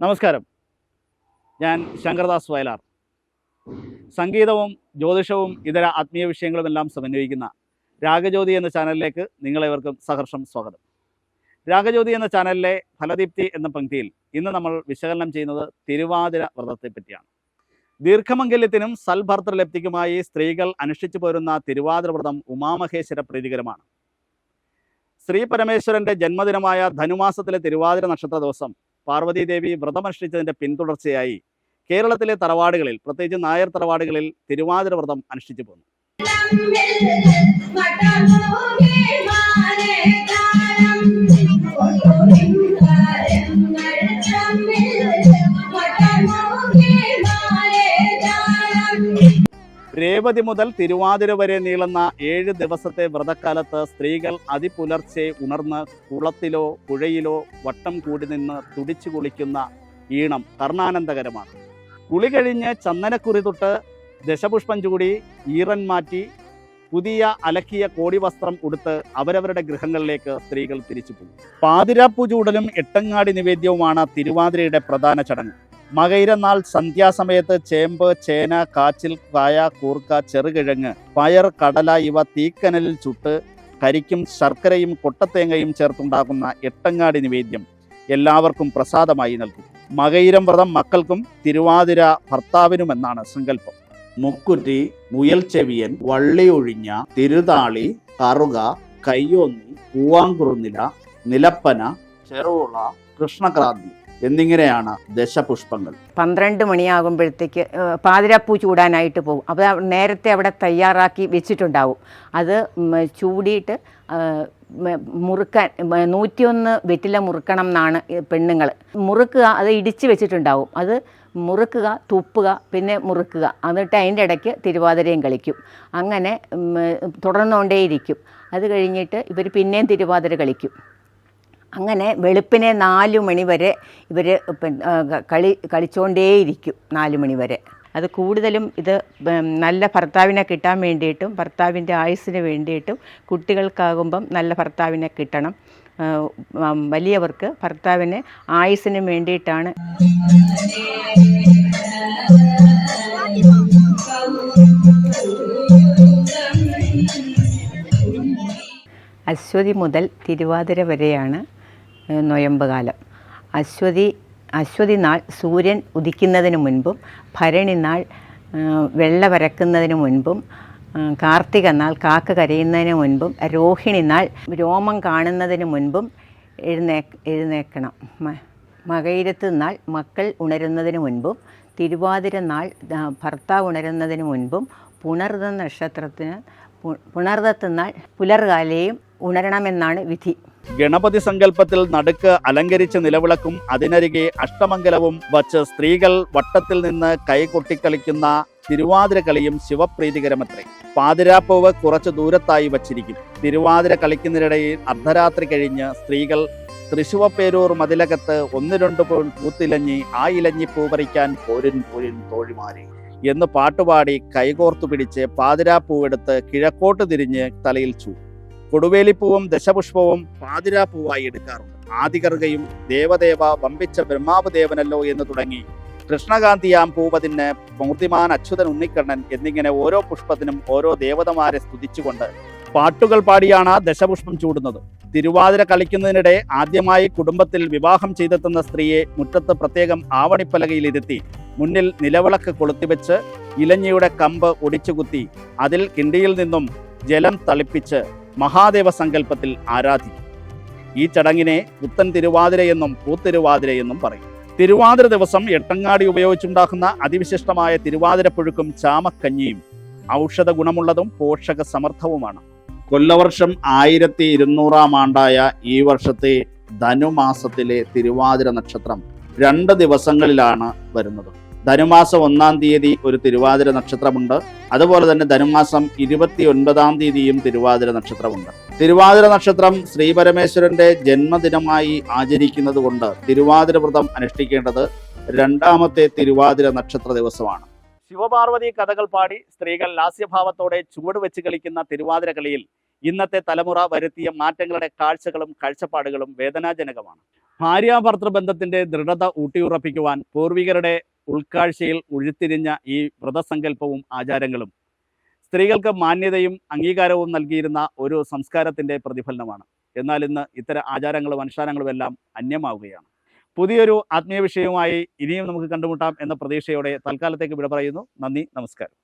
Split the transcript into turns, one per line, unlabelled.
നമസ്കാരം. ഞാൻ ശങ്കർദാസ് വയലാർ. സംഗീതവും ജ്യോതിഷവും ഇതര ആത്മീയ വിഷയങ്ങളുമെല്ലാം സമന്വയിക്കുന്ന രാഗജ്യോതി എന്ന ചാനലിലേക്ക് നിങ്ങളെവർക്കും സഹർഷം സ്വാഗതം. രാഗജ്യോതി എന്ന ചാനലിലെ ഫലദീപ്തി എന്ന പങ്ക്തിയിൽ ഇന്ന് നമ്മൾ വിശകലനം ചെയ്യുന്നത് തിരുവാതിര വ്രതത്തെ പറ്റിയാണ്. ദീർഘമംഗല്യത്തിനും സൽഭർത്തൃലബ്ധിക്കുമായി സ്ത്രീകൾ അനുഷ്ഠിച്ചു പോരുന്ന തിരുവാതിര വ്രതം ഉമാമഹേശ്വര പ്രീതികരമാണ്. ശ്രീ പരമേശ്വരന്റെ ജന്മദിനമായ ധനുമാസത്തിലെ തിരുവാതിര നക്ഷത്ര ദിവസം പാർവതീദേവി വ്രതമനുഷ്ഠിച്ചതിന്റെ പിന്തുടർച്ചയായി കേരളത്തിലെ തറവാടുകളിൽ പ്രത്യേകിച്ച് നായർ തറവാടുകളിൽ തിരുവാതിര വ്രതം അനുഷ്ഠിച്ചു പോന്നു. രേവതി മുതൽ തിരുവാതിര വരെ നീളുന്ന ഏഴ് ദിവസത്തെ വ്രതക്കാലത്ത് സ്ത്രീകൾ അതിപുലർച്ചെ ഉണർന്ന് കുളത്തിലോ പുഴയിലോ വട്ടം കൂടി നിന്ന് തുടിച്ചു കുളിക്കുന്ന ഈണം കർണാനന്ദകരമാണ്. കുളി കഴിഞ്ഞ് ചന്ദനക്കുറി തൊട്ട് ദശപുഷ്പം ചൂടി ഈറൻ മാറ്റി പുതിയ അലക്കിയ കോടി വസ്ത്രം ഉടുത്ത് അവരവരുടെ ഗൃഹങ്ങളിലേക്ക് സ്ത്രീകൾ തിരിച്ചു പോകും പാതിരാപ്പൂ ചൂടലും എട്ടങ്ങാടി നിവേദ്യവുമാണ് തിരുവാതിരയുടെ പ്രധാന ചടങ്ങ്. മകയിരനാൾ സന്ധ്യാസമയത്ത് ചേമ്പ് ചേന കാച്ചിൽ കായ കൂർക്ക ചെറുകിഴങ്ങ് പയർ കടല ഇവ തീക്കനലിൽ ചുട്ട് കരിക്കും ശർക്കരയും കൊട്ടത്തേങ്ങയും ചേർത്തുണ്ടാക്കുന്ന എട്ടങ്ങാടി നിവേദ്യം എല്ലാവർക്കും പ്രസാദമായി നൽകും. മകയിരം വ്രതം മക്കൾക്കും തിരുവാതിര ഭർത്താവിനുമെന്നാണ് സങ്കല്പം. മുക്കുറ്റി മുയൽ ചെവിയൻ വള്ളിയൊഴിഞ്ഞ തിരുതാളി കറുക കയ്യോന്നി പൂവാങ്കുറുനില നിലപ്പന ചെറുള കൃഷ്ണക്രാന്തി. എന്നിങ്ങനെയാണ് ദശപുഷ്പങ്ങൾ.
പന്ത്രണ്ട് മണിയാകുമ്പോഴത്തേക്ക് പാതിരാപ്പൂ ചൂടാനായിട്ട് പോകും. അപ്പോൾ നേരത്തെ അവിടെ തയ്യാറാക്കി വെച്ചിട്ടുണ്ടാവും. അത് ചൂടിയിട്ട് മുറുക്കാൻ നൂറ്റിയൊന്ന് വെറ്റില മുറുക്കണം എന്നാണ് പെണ്ണുങ്ങൾ മുറുക്കുക അത് ഇടിച്ച് വെച്ചിട്ടുണ്ടാവും. അത് മുറുക്കുക തുപ്പുക പിന്നെ മുറുക്കുക. എന്നിട്ട് അതിന്റെ ഇടയ്ക്ക് തിരുവാതിരയും കളിക്കും. അങ്ങനെ തുടർന്നുകൊണ്ടേയിരിക്കും. അത് കഴിഞ്ഞിട്ട് ഇവർ പിന്നെയും തിരുവാതിര കളിക്കും. അങ്ങനെ വെളുപ്പിനെ നാല് മണി വരെ ഇവർ കളി കളിച്ചുകൊണ്ടേയിരിക്കും നാല് മണി വരെ. അത് കൂടുതലും ഇത് നല്ല ഭർത്താവിനെ കിട്ടാൻ വേണ്ടിയിട്ടും ഭർത്താവിന്റെ ആയുസ്സിന് വേണ്ടിയിട്ടും കുട്ടികൾക്കാകുമ്പം നല്ല ഭർത്താവിനെ കിട്ടണം. വലിയവർക്ക് ഭർത്താവിന് ആയുസ്സിന് വേണ്ടിയിട്ടാണ്. അശ്വതി മുതൽ തിരുവാതിര വരെയാണ് നൊയമ്പ് കാലം അശ്വതി അശ്വതി നാൾ സൂര്യൻ ഉദിക്കുന്നതിന് മുൻപും ഭരണി നാൾ വെള്ള വരക്കുന്നതിന് മുൻപും കാർത്തിക നാൾ കാക്ക കരയുന്നതിന് മുൻപും രോഹിണി നാൾ രോമം കാണുന്നതിന് മുൻപും എഴുന്നേ എഴുന്നേക്കണം. മകയിരത്ത് നാൾ മക്കൾ ഉണരുന്നതിന് മുൻപും തിരുവാതിര നാൾ ഭർത്താവ് ഉണരുന്നതിന് മുൻപും പുണർദ നക്ഷത്രത്തിന് പുണർദത്ത് നാൾ പുലർകാലയും ഉണരണമെന്നാണ് വിധി.
ഗണപതി സങ്കല്പത്തിൽ നടുക്ക് അലങ്കരിച്ച നിലവിളക്കും അതിനരികെ അഷ്ടമംഗലവും വച്ച് സ്ത്രീകൾ വട്ടത്തിൽ നിന്ന് കൈകൊട്ടിക്കളിക്കുന്ന തിരുവാതിര കളിയും ശിവപ്രീതികരമത്രേ. പാതിരാപ്പൂവ് കുറച്ച് ദൂരത്തായി വച്ചിരിക്കും. തിരുവാതിര കളിക്കുന്നതിനിടയിൽ അർദ്ധരാത്രി കഴിഞ്ഞ് സ്ത്രീകൾ തൃശുവപ്പേരൂർ മതിലകത്ത് ഒന്ന് രണ്ട് പൂൺ പൂത്തിലഞ്ഞി ആ ഇലഞ്ഞി പൂപറിക്കാൻ പോരിൻ പോരിൻ തോഴിമാരെ എന്ന് പാട്ടുപാടി കൈകോർത്തു പിടിച്ച് പാതിരാപ്പൂവെടുത്ത് കിഴക്കോട്ട് തിരിഞ്ഞ് തലയിൽ ചൂ കൊടുവേലിപ്പൂവും ദശപുഷ്പവും പാതിരാപ്പൂവായി എടുക്കാറുണ്ട്. ആദികർഗയും ദേവദേവ വമ്പിച്ച ബ്രഹ്മാവ് ദേവനല്ലോ എന്ന് തുടങ്ങി. കൃഷ്ണകാന്തിയാം പൂവതിന് മൂർത്തിമാൻ അച്യുതൻ ഉണ്ണിക്കണ്ണൻ എന്നിങ്ങനെ ഓരോ പുഷ്പത്തിനും ഓരോ ദേവതമാരെ സ്തുതിച്ചുകൊണ്ട് പാട്ടുകൾ പാടിയാണ് ദശപുഷ്പം ചൂടുന്നത്. തിരുവാതിര കളിക്കുന്നതിനിടെ ആദ്യമായി കുടുംബത്തിൽ വിവാഹം ചെയ്തെത്തുന്ന സ്ത്രീയെ മുറ്റത്ത് പ്രത്യേകം ആവണിപ്പലകയിലിരുത്തി മുന്നിൽ നിലവിളക്ക് കൊളുത്തിവെച്ച് ഇലഞ്ഞിയുടെ കമ്പ് ഒടിച്ചുകുത്തി അതിൽ കിണ്ടിയിൽ നിന്നും ജലം തളിപ്പിച്ച് മഹാദേവ സങ്കല്പത്തിൽ ആരാധിക്കും. ഈ ചടങ്ങിനെ പുത്തൻ തിരുവാതിരയെന്നും പൂത്തിരുവാതിരയെന്നും പറയും. തിരുവാതിര ദിവസം എട്ടങ്ങാടി ഉപയോഗിച്ചുണ്ടാക്കുന്ന അതിവിശിഷ്ടമായ തിരുവാതിരപ്പുഴുക്കും ചാമക്കഞ്ഞിയും ഔഷധ ഗുണമുള്ളതും പോഷക സമർത്ഥവുമാണ്. കൊല്ലവർഷം ആയിരത്തി ഇരുന്നൂറാം ആണ്ടായ ഈ വർഷത്തെ ധനുമാസത്തിലെ തിരുവാതിര നക്ഷത്രം രണ്ട് ദിവസങ്ങളിലാണ് വരുന്നത്. ധനുമാസം ഒന്നാം തീയതി ഒരു തിരുവാതിര നക്ഷത്രമുണ്ട്. അതുപോലെ തന്നെ ധനുമാസം ഇരുപത്തി ഒൻപതാം തീയതിയും തിരുവാതിര നക്ഷത്രമുണ്ട്. തിരുവാതിര നക്ഷത്രം ശ്രീപരമേശ്വരന്റെ ജന്മദിനമായി ആചരിക്കുന്നത് കൊണ്ട് തിരുവാതിര വ്രതം അനുഷ്ഠിക്കേണ്ടത് രണ്ടാമത്തെ തിരുവാതിര നക്ഷത്ര ദിവസമാണ്. ശിവപാർവതി കഥകൾ പാടി സ്ത്രീകൾ ലാസ്യഭാവത്തോടെ ചുവട് വെച്ച് കളിക്കുന്ന തിരുവാതിര കളിയിൽ ഇന്നത്തെ തലമുറ വരുത്തിയ മാറ്റങ്ങളുടെ കാഴ്ചകളും കാഴ്ചപ്പാടുകളും വേദനാജനകമാണ്. ഭാര്യാഭർത്തൃ ബന്ധത്തിന്റെ ദൃഢത ഊട്ടിയുറപ്പിക്കുവാൻ പൂർവികരുടെ ഉൾക്കാഴ്ചയിൽ ഉഴുത്തിരിഞ്ഞ ഈ വ്രതസങ്കല്പവും ആചാരങ്ങളും സ്ത്രീകൾക്ക് മാന്യതയും അംഗീകാരവും നൽകിയിരുന്ന ഒരു സംസ്കാരത്തിന്റെ പ്രതിഫലനമാണ്. എന്നാൽ ഇന്ന് ഇത്തരം ആചാരങ്ങളും അനുഷ്ഠാനങ്ങളും എല്ലാം അന്യമാവുകയാണ്. പുതിയൊരു ആത്മീയ വിഷയവുമായി ഇനിയും നമുക്ക് കണ്ടുമുട്ടാം എന്ന പ്രതീക്ഷയോടെ തൽക്കാലത്തേക്ക് വിട പറയുന്നു. നന്ദി നമസ്കാരം.